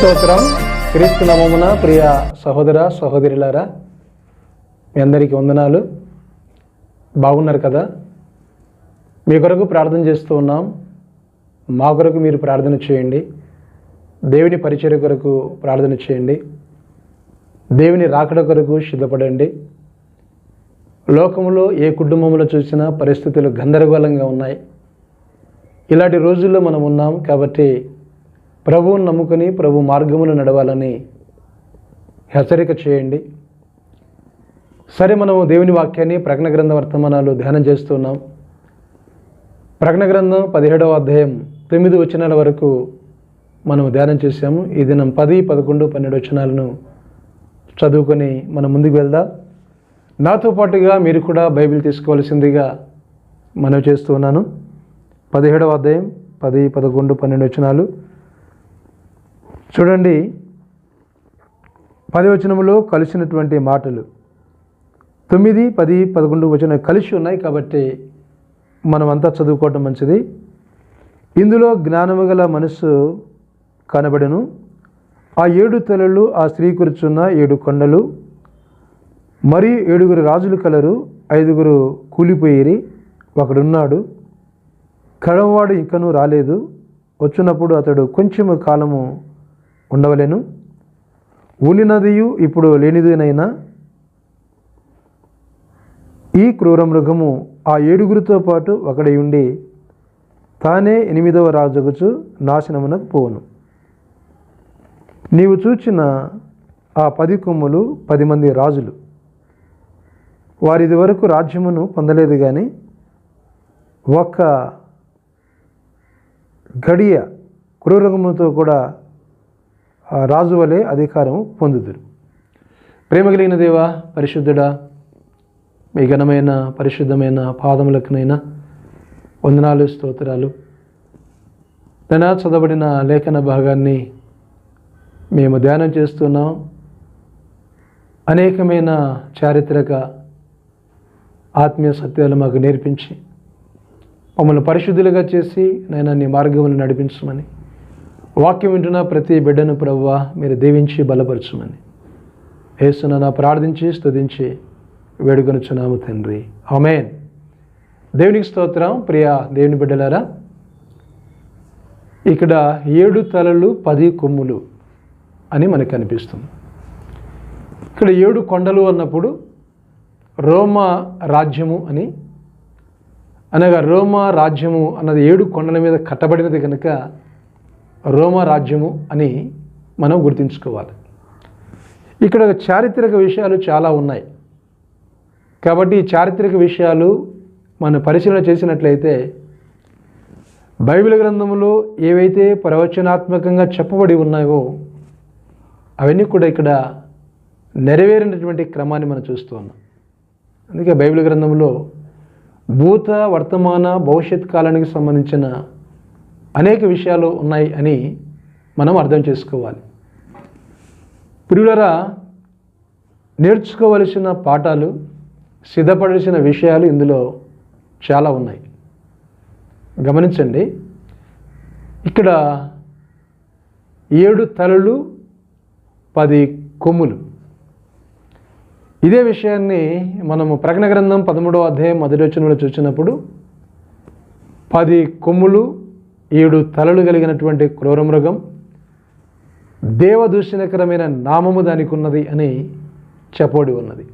స్తోత్రం. క్రీస్తు నమమున ప్రియ సహోదర సహోదరులారా మీ అందరికీ వందనాలు. బాగున్నారు కదా? మీ కొరకు ప్రార్థన చేస్తూ ఉన్నాం. మా కొరకు మీరు ప్రార్థన చేయండి. దేవుని పరిచయ కొరకు ప్రార్థన చేయండి. దేవుని రాకడ కొరకు సిద్ధపడండి. లోకంలో ఏ కుటుంబంలో చూసినా పరిస్థితులు గందరగోళంగా ఉన్నాయి. ఇలాంటి రోజుల్లో మనం ఉన్నాం కాబట్టి ప్రభువుని నమ్ముకొని ప్రభు మార్గములు నడవాలని హెచ్చరిక చేయండి. సరే మనం దేవుని వాక్యాన్ని ప్రకటన గ్రంథ వర్తమానాలు ధ్యానం చేస్తున్నాం. ప్రకటన గ్రంథం పదిహేడవ అధ్యాయం తొమ్మిది వచనాల వరకు మనం ధ్యానం చేశాము. ఈ దినం పది పదకొండు పన్నెండు వచనాలను చదువుకొని మనం ముందుకు వెళ్దాం. నాతో పాటుగా మీరు కూడా బైబిల్ తీసుకోవాల్సిందిగా మనవి చేస్తూ ఉన్నాను. పదిహేడవ అధ్యాయం పది పదకొండు పన్నెండు వచనాలు చూడండి పదివచనంలో కలిసినటువంటి మాటలు. తొమ్మిది పది పదకొండు వచనం కలిసి ఉన్నాయి కాబట్టి మనమంతా చదువుకోవటం మంచిది. ఇందులో జ్ఞానము గల మనస్సు కనబడను. ఆ ఏడు తలలు ఆ స్త్రీ కూర్చున్న ఏడు కొండలు. మరియు ఏడుగురు రాజులు కలరు ఐదుగురు కూలిపోయిరి ఒకడున్నాడు. కడవవాడు ఇంకనూ రాలేదు. వచ్చినప్పుడు అతడు కొంచెము కాలము ఉండవలేను. ఊలినదియు ఇప్పుడు లేనిదినైనా ఈ క్రూర మృగము ఆ ఏడుగురితో పాటు ఒకడై ఉండి తానే ఎనిమిదవ రాజుగుచు నాశనమునకు పోవును. నీవు చూచిన ఆ పది కొమ్ములు పది మంది రాజులు. వారిది వరకు రాజ్యమును పొందలేదు కానీ ఒక్క గడియ క్రూరగముతో కూడా రాజు వలె అధికారం పొందుదురు. ప్రేమ కలిగిన దేవా పరిశుద్ధుడా మీ ఘనమైన పరిశుద్ధమైన పాదములకునైనా వందనాలు స్తోత్రాలు. నిన్న చదవబడిన లేఖన భాగాన్ని మేము ధ్యానం చేస్తున్నాం. అనేకమైన చారిత్రక ఆత్మీయ సత్యాలు మాకు నేర్పించి మమ్మల్ని పరిశుద్ధులుగా చేసి నేను నీ మార్గములు నడిపించమని వాక్యం వింటున్న ప్రతి బిడ్డను ప్రవ్వ మీరు దీవించి బలపరచమని. యేసున ప్రార్థించి స్తుతించి వేడుకొనుచున్నాము తండ్రి. ఆమెన్. దేవునికి స్తోత్రం ప్రియ దేవుని బిడ్డలారా. ఇక్కడ ఏడు తలలు పది కొమ్ములు అని మనకు అనిపిస్తుంది. ఇక్కడ ఏడు కొండలు అన్నప్పుడు రోమా రాజ్యము అని అనగా రోమా రాజ్యము అన్నది ఏడు కొండల మీద కట్టబడినది కనుక రోమా రాజ్యము అని మనం గుర్తుంచుకోవాలి. ఇక్కడ చారిత్రక విషయాలు చాలా ఉన్నాయి. కాబట్టి ఈ చారిత్రక విషయాలు మనం పరిశీలన చేసినట్లయితే బైబిల్ గ్రంథంలో ఏవైతే ప్రవచనాత్మకంగా చెప్పబడి ఉన్నాయో అవన్నీ కూడా ఇక్కడ నెరవేరినటువంటి క్రమాన్ని మనం చూస్తూ ఉన్నాం. అందుకే బైబిల్ గ్రంథంలో భూత వర్తమాన భవిష్యత్ కాలానికి సంబంధించిన అనేక విషయాలు ఉన్నాయి అని మనం అర్థం చేసుకోవాలి. ప్రియులరా నేర్చుకోవలసిన పాఠాలు సిద్ధపడాల్సిన విషయాలు ఇందులో చాలా ఉన్నాయి. గమనించండి ఇక్కడ ఏడు తలలు పది కొమ్ములు. ఇదే విషయాన్ని మనము ప్రకటన గ్రంథం పదమూడవ అధ్యాయం మొదటి వచనంలో చూసినప్పుడు పది కొమ్ములు ఏడు తలలు కలిగినటువంటి క్రూరమృగం దేవదూషణకరమైన నామము దానికి ఉన్నది అని చెప్పబడి ఉన్నది.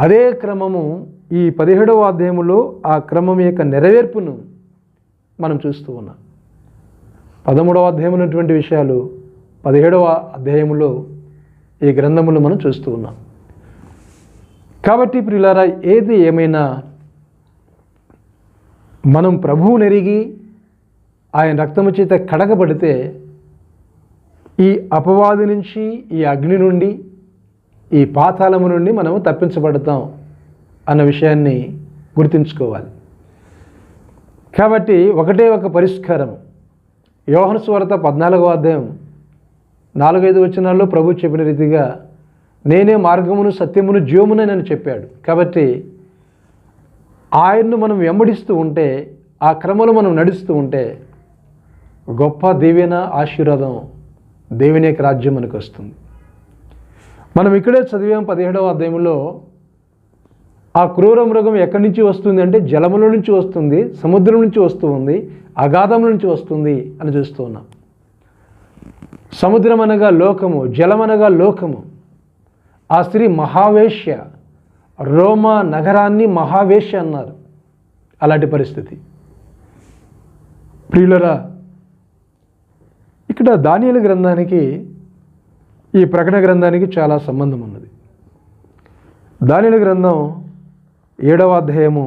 అదే క్రమము ఈ పదిహేడవ అధ్యాయములో ఆ క్రమం యొక్క నెరవేర్పును మనం చూస్తూ ఉన్నాం. పదమూడవ అధ్యాయం ఉన్నటువంటి విషయాలు పదిహేడవ అధ్యాయములో ఈ గ్రంథములు మనం చూస్తూ ఉన్నాం. కాబట్టి ప్రియులారా ఏది ఏమైనా మనం ప్రభువు నెరిగి ఆయన రక్తము చేత కడగబడితే ఈ అపవాది నుంచి ఈ అగ్ని నుండి ఈ పాతాళము నుండి మనము తప్పించబడతాం అన్న విషయాన్ని గుర్తుంచుకోవాలి. కాబట్టి ఒకటే ఒక పరిష్కారం యోహన స్వార్త పద్నాలుగో అధ్యాయం నాలుగైదు వచనాల్లో ప్రభు చెప్పిన రీతిగా నేనే మార్గమును సత్యమును జీవమునని చెప్పాడు. కాబట్టి ఆయన్ను మనం వెంబడిస్తూ ఉంటే ఆ క్రమంలో మనం నడుస్తూ ఉంటే గొప్ప దీవెన ఆశీర్వాదం దేవుని యొక్క రాజ్యం మనకు వస్తుంది. మనం ఇక్కడే చదివాం పదిహేడవ అధ్యాయంలో ఆ క్రూర మృగం ఎక్కడి నుంచి వస్తుంది అంటే జలముల నుంచి వస్తుంది సముద్రం నుంచి వస్తుంది ఉంది అగాధముల నుంచి వస్తుంది అని చూస్తూ ఉన్నాం. సముద్రం అనగా లోకము జలమనగా లోకము. ఆ స్త్రీ మహావేశ్య రోమా నగరాన్ని మహావేశ్య అన్నారు. అలాంటి పరిస్థితి. ప్రియులరా ఇక్కడ దానియలు గ్రంథానికి ఈ ప్రకటన గ్రంథానికి చాలా సంబంధం ఉన్నది. దానిల గ్రంథం ఏడవ అధ్యాయము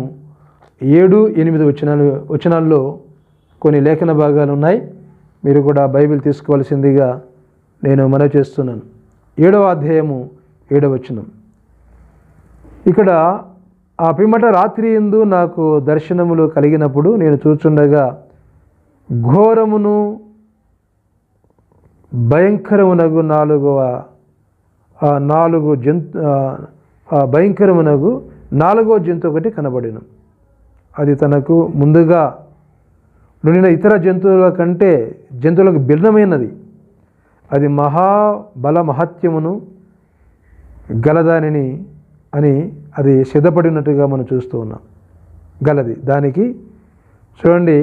ఏడు ఎనిమిది వచనాలు వచనాల్లో కొన్ని లేఖన భాగాలు ఉన్నాయి. మీరు కూడా బైబిల్ తీసుకోవాల్సిందిగా నేను మనవి చేస్తున్నాను. ఏడవ అధ్యాయము ఏడవ వచనం. ఇక్కడ ఆ పిమ్మట రాత్రి ఎందు నాకు దర్శనములు కలిగినప్పుడు నేను చూచుండగా ఘోరమును భయంకరమునగు నాలుగవ నాలుగు జంతు భయంకరమునగు నాలుగో జంతు ఒకటి కనబడిను. అది తనకు ముందుగా నుండిన ఇతర జంతువుల కంటే జంతువులకు భిన్నమైనది. అది మహాబల మహత్యమును గలదానిని అని అది సిద్ధపడినట్టుగా మనం చూస్తూ ఉన్నాం. గలది. దానికి చూడండి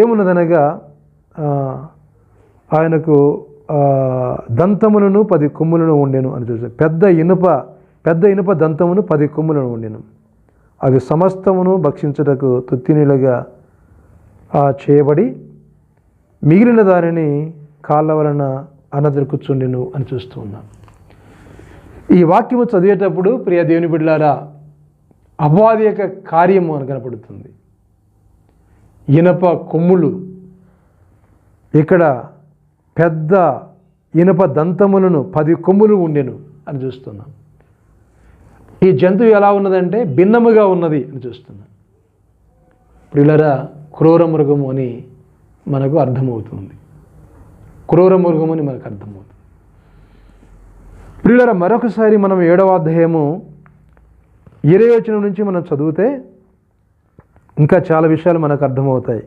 ఏమున్నదనగా ఆయనకు దంతములను పది కొమ్ములను ఉండెను అని చూసి పెద్ద ఇనుప పెద్ద ఇనుప దంతమును పది కొమ్ములను ఉండెను అవి సమస్తమును భక్షించుటకు తుత్తినీలుగా చేయబడి మిగిలిన దానిని కాళ్ళ వలన అనదరుకుచుండెను అని చూస్తూ ఉన్నాం. ఈ వాక్యము చదివేటప్పుడు ప్రియ దేవుని బిడ్డలారా అపవాది యొక్క కార్యము అని కనపడుతుంది. ఇనప కొమ్ములు ఇక్కడ పెద్ద ఇనుప దంతములను పది కొమ్ములు ఉండెను అని చూస్తున్నాం ఈ జంతువు ఎలా ఉన్నదంటే భిన్నముగా ఉన్నది అని చూస్తున్నాం ప్రియులరా క్రూర మృగము అని మనకు అర్థమవుతుంది. క్రూర మృగము అని మనకు అర్థమవుతుంది. ప్రియులరా మరొకసారి మనం ఏడవ అధ్యాయము ఇరవై వచనం నుంచి మనం చదివితే ఇంకా చాలా విషయాలు మనకు అర్థమవుతాయి.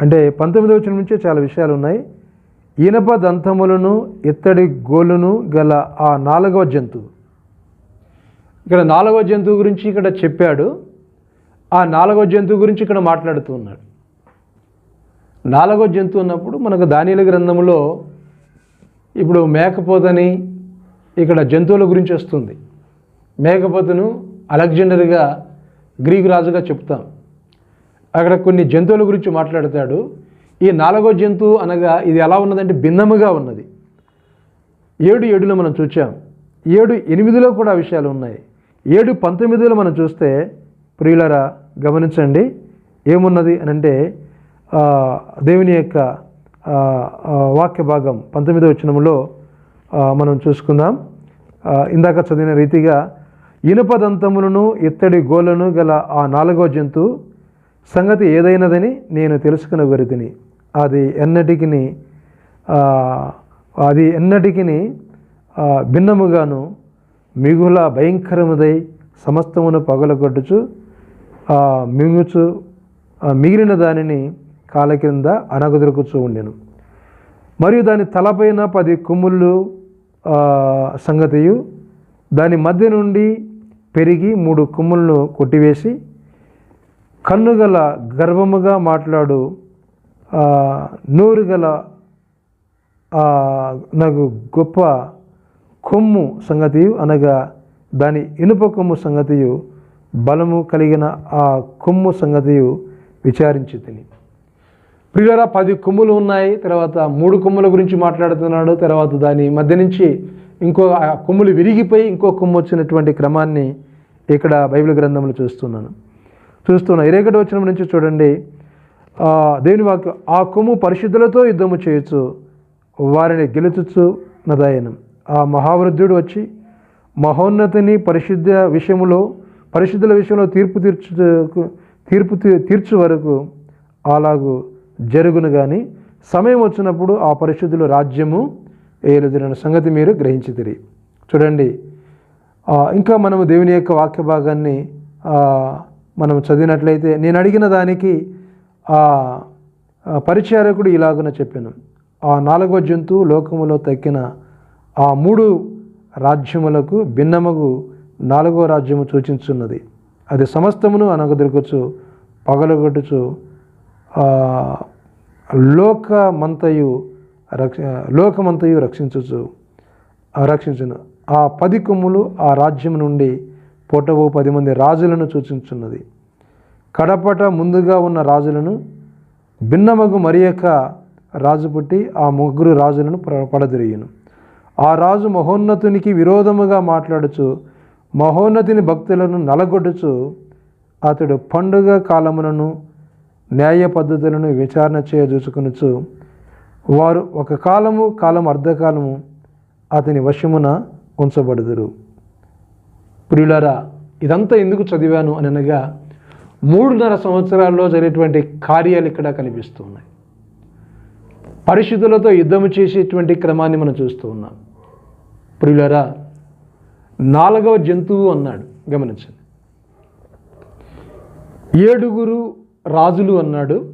అంటే పంతొమ్మిదవ వచనం నుంచే చాలా విషయాలు ఉన్నాయి. ఇనప దంతములను ఇత్తడి గోలును గల ఆ నాలుగవ జంతువు. ఇక్కడ నాలుగవ జంతువు గురించి ఇక్కడ చెప్పాడు. ఆ నాలుగవ జంతువు గురించి ఇక్కడ మాట్లాడుతూ ఉన్నాడు. నాలుగవ జంతువు ఉన్నప్పుడు మనకు దానిల గ్రంథంలో ఇప్పుడు మేకపోతని ఇక్కడ జంతువుల గురించి వస్తుంది. మేకపోతను అలెగ్జాండర్గా గ్రీకు రాజుగా చెప్తాం. అక్కడ కొన్ని జంతువుల గురించి మాట్లాడతాడు. ఈ నాలుగో జంతువు అనగా ఇది ఎలా ఉన్నదంటే భిన్నముగా ఉన్నది. ఏడు ఏడులో మనం చూచాం. ఏడు ఎనిమిదిలో కూడా విషయాలు ఉన్నాయి. ఏడు పంతొమ్మిదిలో మనం చూస్తే ప్రియులరా గమనించండి ఏమున్నది అని అంటే దేవుని యొక్క వాక్య భాగం పంతొమ్మిదో వచనంలో మనం చూసుకుందాం. ఇందాక చదివిన రీతిగా ఇనుప దంతములను ఇత్తడి గోలను గల ఆ నాలుగో జంతువు సంగతి ఏదైనదని నేను తెలుసుకున్న గురితిని అది ఎన్నటికి అది ఎన్నటికి భిన్నముగాను మిగుల భయంకరముదై సమస్తమును పగలగొట్టుచు మింగుచు మిగిలిన దానిని కాల క్రింద అనగదొరుకుచూ ఉండెను. మరియు దాని తలపైన పది కొమ్ములు సంగతియు దాని మధ్య నుండి పెరిగి మూడు కొమ్ములను కొట్టివేసి కన్నుగల గర్వముగా మాట్లాడు నూరు గల నాకు గొప్ప కొమ్ము సంగతియు అనగా దాని ఇనుప కొమ్ము సంగతియు బలము కలిగిన ఆ కొమ్ము సంగతియు విచారించి తిని ప్రియులరా పది కొమ్ములు ఉన్నాయి తర్వాత మూడు కొమ్ముల గురించి మాట్లాడుతున్నాడు తర్వాత దాని మధ్య నుంచి ఇంకో ఆ కొమ్ములు విరిగిపోయి ఇంకో కొమ్ము వచ్చినటువంటి క్రమాన్ని ఇక్కడ బైబిల్ గ్రంథంలో చూస్తున్నాను. చూస్తున్నా ఒకటి వచ్చిన నుంచి చూడండి. దేవుని వాక్యం ఆ కొమ్ము పరిశుద్ధులతో యుద్ధము చేయొచ్చు వారిని గెలుచుచు నదాయనం. ఆ మహావృద్ధుడు వచ్చి మహోన్నతిని పరిశుద్ధ విషయంలో పరిశుద్ధుల విషయంలో తీర్పు తీర్చు తీర్పు తీ- తీర్చు వరకు అలాగూ జరుగును కానీ సమయం వచ్చినప్పుడు ఆ పరిశుద్ధుల రాజ్యము ఏలుదిన సంగతి మీరు గ్రహించితిరి. చూడండి ఇంకా మనము దేవుని యొక్క వాక్య భాగాన్ని మనం చదివినట్లయితే నేను అడిగిన దానికి ఆ పరిచారకుడు ఇలాగున చెప్పాను. ఆ నాలుగవ జంతువు లోకములో తక్కిన ఆ మూడు రాజ్యములకు భిన్నముగు నాలుగో రాజ్యము సూచించున్నది. అది సమస్తమును అనగదొరకచ్చు పగలగొట్టుచు లోకమంతయు రక్ష లోకమంతయు రక్షించచ్చు రక్షించును. ఆ పది కొమ్ములు ఆ రాజ్యం నుండి పొట్టవు పది మంది రాజులను సూచించున్నది. కడపట ముందుగా ఉన్న రాజులను భిన్నమగు మరి యొక్క రాజు పుట్టి ఆ ముగ్గురు రాజులను పడదిరియును. ఆ రాజు మహోన్నతునికి విరోధముగా మాట్లాడుచు మహోన్నతిని భక్తులను నలగొట్టుచు అతడు పండుగ కాలములను న్యాయ పద్ధతులను విచారణ చేయజూచుకునుచు వారు ఒక కాలము కాలం అర్ధకాలము అతని వశమున ఉంచబడుదురు. ప్రియులరా ఇదంతా ఎందుకు చదివాను అని అనగా మూడున్నర సంవత్సరాల్లో జరిగేటువంటి కార్యాలు ఇక్కడ కనిపిస్తూ ఉన్నాయి పరిశుద్ధులతో యుద్ధం చేసేటువంటి క్రమాన్ని మనం చూస్తూ ఉన్నాం. ప్రియులరా నాలుగవ జంతువు అన్నాడు గమనించండి. ఏడుగురు రాజులు అన్నాడు.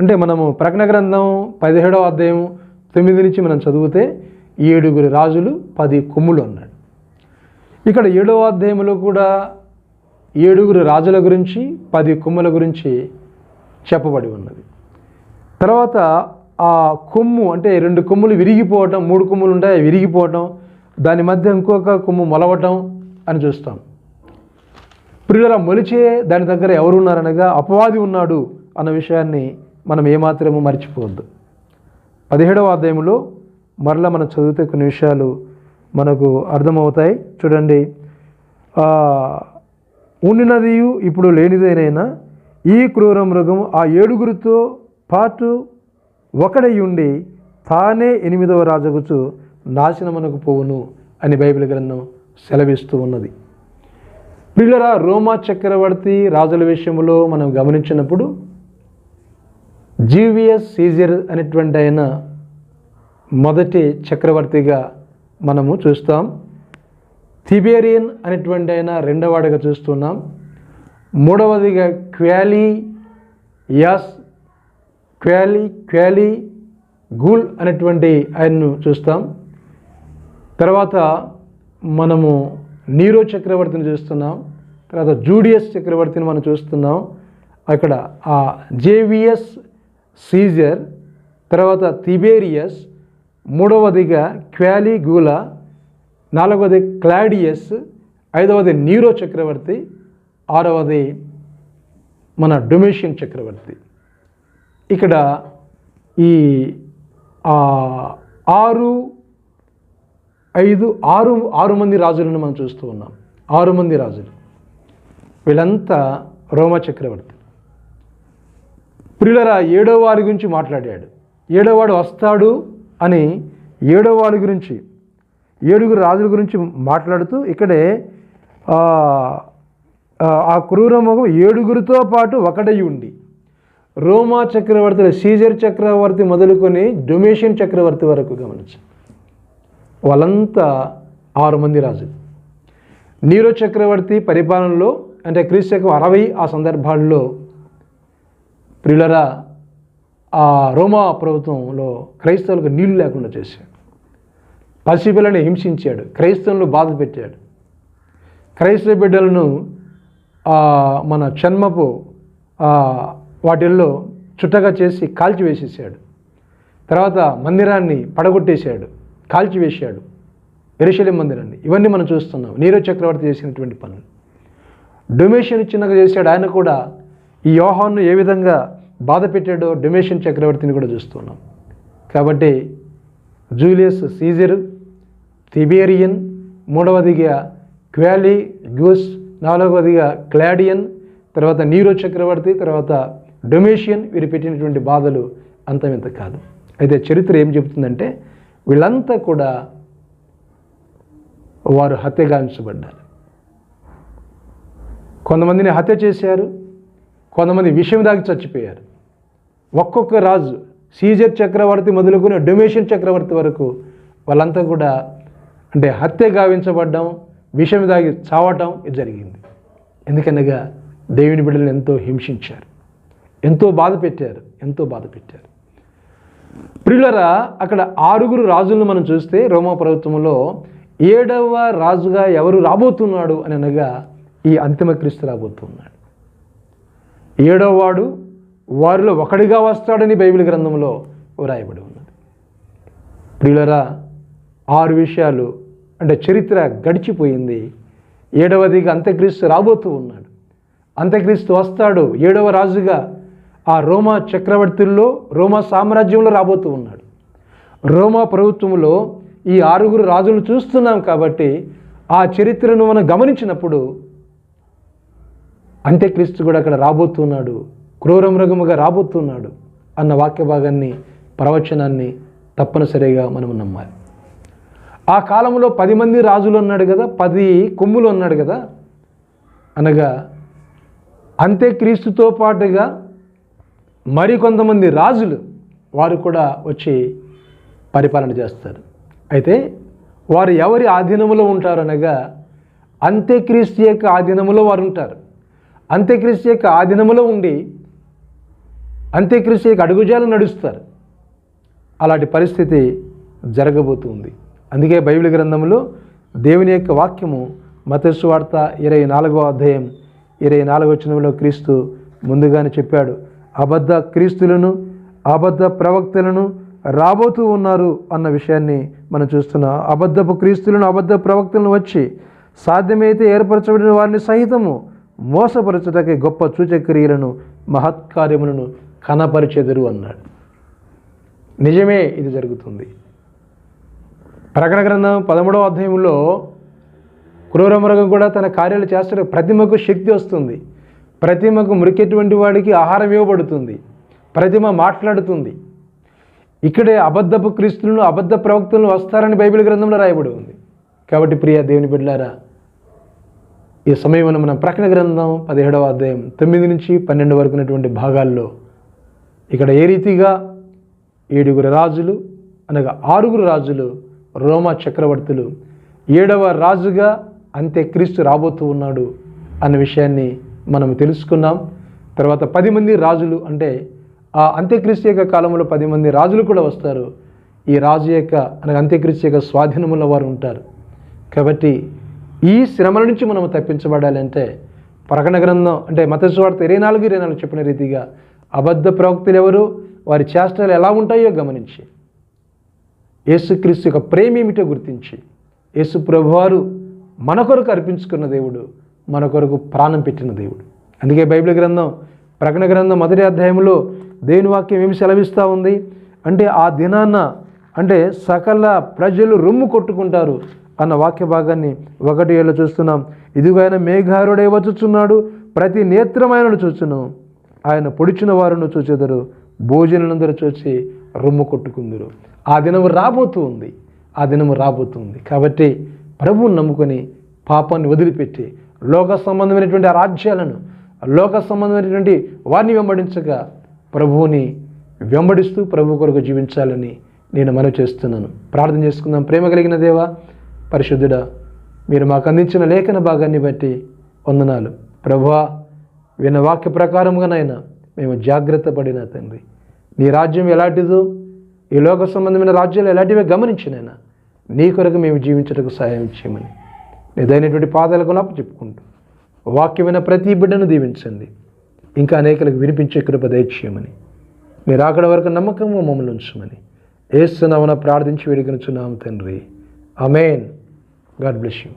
అంటే మనము ప్రకటన గ్రంథం పదిహేడవ అధ్యాయం తొమ్మిది నుంచి మనం చదివితే ఏడుగురు రాజులు పది కొమ్ములు అన్నాడు. ఇక్కడ ఏడవ అధ్యాయంలో కూడా ఏడుగురు రాజుల గురించి పది కొమ్ముల గురించి చెప్పబడి ఉన్నది. తర్వాత ఆ కొమ్ము అంటే రెండు కొమ్ములు విరిగిపోవటం మూడు కొమ్ములు ఉంటాయి విరిగిపోవటం దాని మధ్య ఇంకొక కొమ్ము మొలవటం అని చూస్తాం. ప్రియుల మొలిచే దాని దగ్గర ఎవరు ఉన్నారనగా అపవాది ఉన్నాడు అన్న విషయాన్ని మనం ఏమాత్రము మర్చిపోవద్దు. పదిహేడవ అధ్యాయంలో మరలా మనం చదివితే కొన్ని విషయాలు మనకు అర్థమవుతాయి. చూడండి. ఉండినదియు ఇప్పుడు లేనిదేనైనా ఈ క్రూర మృగం ఆ ఏడుగురితో పాటు ఒకడై ఉండి తానే ఎనిమిదవ రాజగుచు నాశనమునకు పోవును అని బైబిల్ గ్రంథం సెలవిస్తూ ఉన్నది. పిల్లరా రోమా చక్రవర్తి రాజుల విషయంలో మనం గమనించినప్పుడు జీవియస్ సీజర్ అనేటువంటి ఆయన మొదటి చక్రవర్తిగా మనము చూస్తాం. థిబేరియన్ అనేటువంటి ఆయన రెండవవాడిగా చూస్తున్నాం. మూడవదిగా క్వాలీ యాస్ క్వాలీ క్వాలీ గూల్ అనేటువంటి ఆయన్ను చూస్తాం. తర్వాత మనము నీరో చక్రవర్తిని చూస్తున్నాం. తర్వాత జూడియస్ చక్రవర్తిని మనం చూస్తున్నాం. అక్కడ ఆ జేవియస్ సీజర్ తర్వాత తిబేరియస్ మూడవదిగా క్వాలిగూల నాలుగవది క్లాడియస్ ఐదవది నీరో చక్రవర్తి ఆరవది మన డొమేషియన్ చక్రవర్తి. ఇక్కడ ఈ ఆరు ఐదు ఆరు ఆరు మంది రాజులను మనం చూస్తూ ఉన్నాం. ఆరు మంది రాజులు. వీళ్ళంతా రోమా చక్రవర్తి. ప్రియులరా ఏడో వారి గురించి మాట్లాడాడు. ఏడోవాడు వస్తాడు అని ఏడో వాడి గురించి ఏడుగురు రాజుల గురించి మాట్లాడుతూ ఇక్కడే ఆ, క్రూరముఖం క్రూరమగం ఏడుగురితో పాటు ఒకటై ఉండి రోమా చక్రవర్తి సీజర్ చక్రవర్తి మొదలుకొని డొమేషియన్ చక్రవర్తి వరకు గమనించు. వాళ్ళంతా ఆరు మంది రాజులు. నీరో చక్రవర్తి పరిపాలనలో అంటే క్రీస్తు అరవై ఆ సందర్భాల్లో ప్రియులరా ఆ రోమా ప్రభుత్వంలో క్రైస్తవులకు నీళ్ళు లేకుండా చేశారు. పసిపిల్లని హింసించాడు. క్రైస్తవులను బాధ పెట్టాడు. క్రైస్తవ బిడ్డలను మన చర్మపు వాటిల్లో చుట్టగా చేసి కాల్చివేసేసాడు. తర్వాత మందిరాన్ని పడగొట్టేశాడు. కాల్చివేశాడు. ఎరుశలేం మందిరాన్ని. ఇవన్నీ మనం చూస్తున్నాం. నీరో చక్రవర్తి చేసినటువంటి పనులు. డొమేషన్ చిన్నగా చేశాడు. ఆయన కూడా ఈ యోహాన్ను ఏ విధంగా బాధ పెట్టాడో డొమేషన్ చక్రవర్తిని కూడా చూస్తున్నాం. కాబట్టి జూలియస్ సీజరు తిబేరియన్ మూడవదిగా క్వాలీ గ్యూస్ నాలుగవదిగా క్లాడియన్ తర్వాత నీరో చక్రవర్తి తర్వాత డొమేషియన్ వీరు పెట్టినటువంటి బాధలు అంతమింత కాదు. అయితే చరిత్ర ఏం చెబుతుందంటే వీళ్ళంతా కూడా వారు హత్యగాంచబడ్డారు కొంతమందిని హత్య చేశారు కొంతమంది విషయం దాకి చచ్చిపోయారు. ఒక్కొక్క రాజు సీజర్ చక్రవర్తి మొదలుకొని డొమేషియన్ చక్రవర్తి వరకు వాళ్ళంతా కూడా అంటే హత్య గావించబడ్డం విషం దాగి చావటం ఇది జరిగింది. ఎందుకనగా దేవుని బిడ్డలను ఎంతో హింసించారు. ఎంతో బాధ పెట్టారు. ఎంతో బాధ పెట్టారు. ప్రియులరా అక్కడ ఆరుగురు రాజులను మనం చూస్తే రోమా ప్రభుత్వంలో ఏడవ రాజుగా ఎవరు రాబోతున్నాడు అని అనగా ఈ అంతిమ క్రీస్తు రాబోతున్నాడు. ఏడవ వాడు వారిలో ఒకడిగా వస్తాడని బైబిల్ గ్రంథంలో వ్రాయబడి ఉన్నది. ప్రియులరా ఆరు విషయాలు అంటే చరిత్ర గడిచిపోయింది. ఏడవదిగా అంత్యక్రీస్తు రాబోతూ ఉన్నాడు. అంత్యక్రీస్తు వస్తాడు. ఏడవ రాజుగా ఆ రోమా చక్రవర్తుల్లో రోమా సామ్రాజ్యంలో రాబోతూ ఉన్నాడు. రోమా ప్రభుత్వంలో ఈ ఆరుగురు రాజులు చూస్తున్నాం కాబట్టి ఆ చరిత్రను మనం గమనించినప్పుడు అంత్యక్రీస్తు కూడా అక్కడ రాబోతున్నాడు. క్రూరమృగముగా రాబోతున్నాడు అన్న వాక్య భాగాన్ని ప్రవచనాన్ని తప్పనిసరిగా మనం నమ్మాలి. ఆ కాలంలో పది మంది రాజులు అన్నాడు కదా పది కొమ్ములు అన్నాడు కదా. అనగా అంత్యక్రీస్తుతో పాటుగా మరికొంతమంది రాజులు వారు కూడా వచ్చి పరిపాలన చేస్తారు. అయితే వారు ఎవరి ఆధీనములో ఉంటారు అనగా అంత్యక్రీస్తు యొక్క ఆధీనములో వారు ఉంటారు. అంత్యక్రీస్తు యొక్క ఆధీనములో ఉండి అంత్యక్రీస్తు యొక్క అడుగుజాలు నడుస్తారు. అలాంటి పరిస్థితి జరగబోతుంది అందుకే బైబిల్ గ్రంథంలో దేవుని యొక్క వాక్యము మతస్సు వార్త ఇరవై నాలుగో అధ్యాయం ఇరవై నాలుగో వచనంలో క్రీస్తు ముందుగానే చెప్పాడు అబద్ధ క్రీస్తులను అబద్ధ ప్రవక్తలను రాబోతూ ఉన్నారు అన్న విషయాన్ని మనం చూస్తున్నాం. అబద్ధపు క్రీస్తులను అబద్ధ ప్రవక్తలను వచ్చి సాధ్యమైతే ఏర్పరచబడిన వారిని సహితము మోసపరచటకి గొప్ప సూచక్రియలను మహత్కార్యములను కనపరిచెదరు అన్నాడు. నిజమే ఇది జరుగుతుంది. ప్రకటన గ్రంథం పదమూడవ అధ్యాయంలో క్రూరమృగం కూడా తన కార్యాలు చేస్తాడు. ప్రతిమకు శక్తి వస్తుంది. ప్రతిమకు మురికేటువంటి వాడికి ఆహారం ఇవ్వబడుతుంది. ప్రతిమ మాట్లాడుతుంది. ఇక్కడే అబద్ధపు క్రీస్తులను అబద్ధ ప్రవక్తలను వస్తారని బైబిల్ గ్రంథంలో రాయబడి ఉంది. కాబట్టి ప్రియ దేవుని బిడ్డారా ఈ సమయంలో మనం ప్రకటన గ్రంథం పదిహేడవ అధ్యాయం తొమ్మిది నుంచి పన్నెండు వరకు ఉన్నటువంటి భాగాల్లో ఇక్కడ ఏ రీతిగా ఏడుగురు రాజులు అనగా ఆరుగురు రాజులు రోమా చక్రవర్తులు ఏడవ రాజుగా అంత్యక్రీస్తు రాబోతూ ఉన్నాడు అన్న విషయాన్ని మనం తెలుసుకున్నాం. తర్వాత పది మంది రాజులు అంటే ఆ అంత్యక్రీస్తు యొక్క కాలంలో పది మంది రాజులు కూడా వస్తారు. ఈ రాజు యొక్క అనగా అంత్యక్రీస్తు యొక్క స్వాధీనంలో వారు ఉంటారు. కాబట్టి ఈ శ్రమల నుంచి మనం తప్పించబడాలంటే ప్రకటన గ్రంథం అంటే మతస్వార్త ఇరవై నాలుగు ఇరవై నాలుగు చెప్పిన రీతిగా అబద్ధ ప్రవక్తలు ఎవరు? వారి చేష్టలు ఎలా ఉంటాయో గమనించి. యేసుక్రీస్తు యొక్క ప్రేమ ఏమిటో గుర్తించి యేసు ప్రభువారు మన కొరకు అర్పించుకున్న దేవుడు మన కొరకు ప్రాణం పెట్టిన దేవుడు. అందుకే బైబిల్ గ్రంథం ప్రకటన గ్రంథం మొదటి అధ్యాయంలో దేవుని వాక్యం ఏమి సెలవిస్తూ ఉంది? అంటే ఆ దినాన అంటే సకల ప్రజలు రొమ్ము కొట్టుకుంటారు అన్న వాక్య భాగాన్ని ఒకటి ఏళ్ళు చూస్తున్నాం. ఇదిగో ఆయన మేఘారుడే వచ్చుచున్నాడు ప్రతి నేత్రమైనను చూచును. ఆయన పొడిచిన వారును చూచెదరు భోజనందరూ చూసి రొమ్ము కొట్టుకుందరు. ఆ దినము రాబోతూ ఉంది ఆ దినము రాబోతుంది. కాబట్టి ప్రభువుని నమ్ముకొని పాపాన్ని వదిలిపెట్టి లోక సంబంధమైనటువంటి ఆ రాజ్యాలను లోక సంబంధమైనటువంటి వారిని వెంబడించగా ప్రభువుని వెంబడిస్తూ ప్రభు కొరకు జీవించాలని నేను మనవి చేస్తున్నాను. ప్రార్థన చేసుకుందాం. ప్రేమ కలిగిన దేవా పరిశుద్ధుడా మీరు మాకు అందించిన లేఖన భాగాన్ని బట్టి వందనాలు. ప్రభువా విన్న వాక్య ప్రకారంగానైనా మేము జాగ్రత్త పడిన తండ్రి నీ రాజ్యం ఎలాంటిదో ఈ లోక సంబంధమైన రాజ్యాలు ఎలాంటివే గమనించినైనా నీ కొరకు మేము జీవించటకు సహాయం చేయమని నిదైనటువంటి పాదాలకు అప్పు చెప్పుకుంటూ వాక్యమైన ప్రతి బిడ్డను దీవించండి. ఇంకా అనేకలకు వినిపించే కృప దయచేయమని మీరు అక్కడ వరకు నమ్మకంగా మమ్మల్ని ఉంచమని ఏస్తున్నామన ప్రార్థించి వేడుకొనుచున్నాం తండ్రి. Amen God bless you.